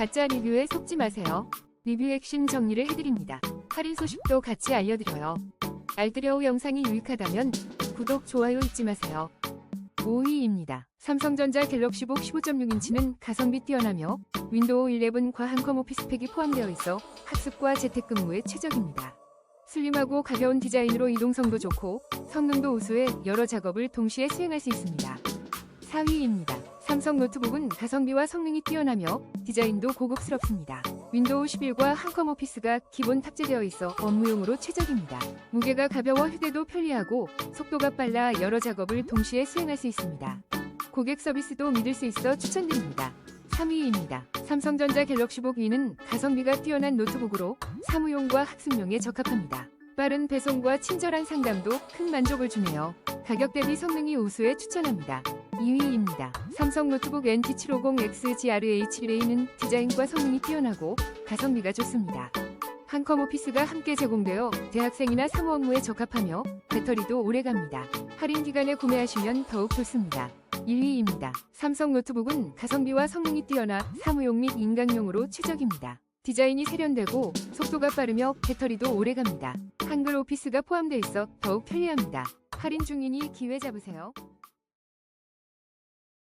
가짜 리뷰에 속지 마세요. 리뷰 핵심 정리를 해드립니다. 할인 소식도 같이 알려드려요. 알뜰여우 영상이 유익하다면 구독, 좋아요 잊지 마세요. 5위입니다. 삼성전자 갤럭시북 15.6인치는 가성비 뛰어나며 윈도우 11과 한컴 오피스 팩이 포함되어 있어 학습과 재택근무에 최적입니다. 슬림하고 가벼운 디자인으로 이동성도 좋고 성능도 우수해 여러 작업을 동시에 수행할 수 있습니다. 4위입니다. 삼성 노트북은 가성비와 성능이 뛰어나며 디자인도 고급스럽습니다. 윈도우 11과 한컴 오피스가 기본 탑재되어 있어 업무용으로 최적입니다. 무게가 가벼워 휴대도 편리하고 속도가 빨라 여러 작업을 동시에 수행할 수 있습니다. 고객 서비스도 믿을 수 있어 추천드립니다. 3위입니다. 삼성전자 갤럭시북 E는 가성비가 뛰어난 노트북으로 사무용과 학습용에 적합합니다. 빠른 배송과 친절한 상담도 큰 만족을 주네요. 가격 대비 성능이 우수해 추천합니다. 2위입니다. 삼성 노트북 NT750XGRH1A는 디자인과 성능이 뛰어나고 가성비가 좋습니다. 한컴 오피스가 함께 제공되어 대학생이나 사무 업무에 적합하며 배터리도 오래갑니다. 할인 기간에 구매하시면 더욱 좋습니다. 1위입니다. 삼성 노트북은 가성비와 성능이 뛰어나 사무용 및 인강용으로 최적입니다. 디자인이 세련되고 속도가 빠르며 배터리도 오래갑니다. 한글 오피스가 포함되어 있어 더욱 편리합니다. 할인 중이니 기회 잡으세요.